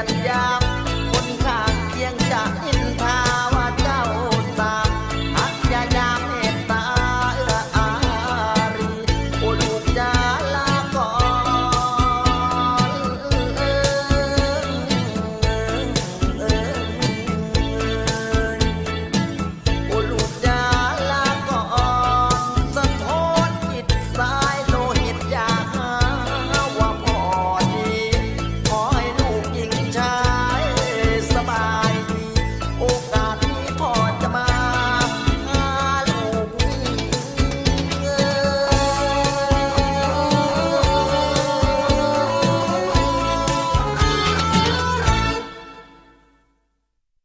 ยนยาม